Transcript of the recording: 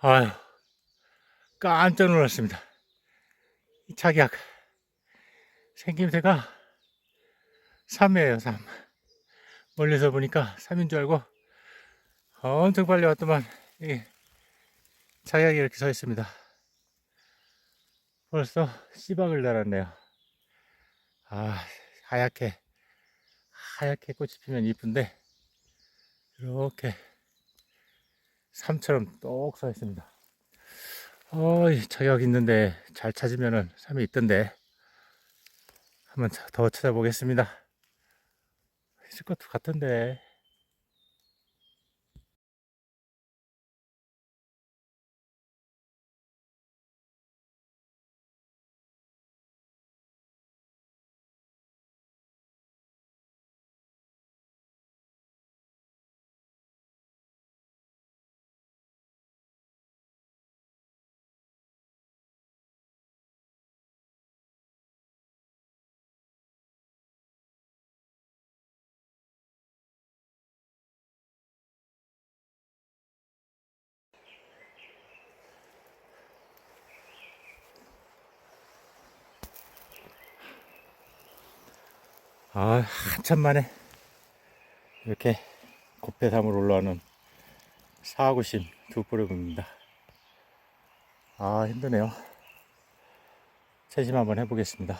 아유, 깜짝 놀랐습니다. 이 착약. 생김새가 3이에요, 3. 멀리서 보니까 3인 줄 알고 엄청 빨리 왔더만, 이 착약이 이렇게 서 있습니다. 벌써 씨박을 달았네요. 아, 하얗게, 하얗게 꽃이 피면 이쁜데, 이렇게 삼처럼 똑 서 있습니다. 어이, 저격 있는데 잘 찾으면은 삼이 있던데. 한번 차- 더 찾아보겠습니다. 있을 것도 같은데. 아, 한참 만에 이렇게 곱해삼으로 올라오는 사구심 두 뿌리입니다. 아, 힘드네요. 채심 한번 해보겠습니다.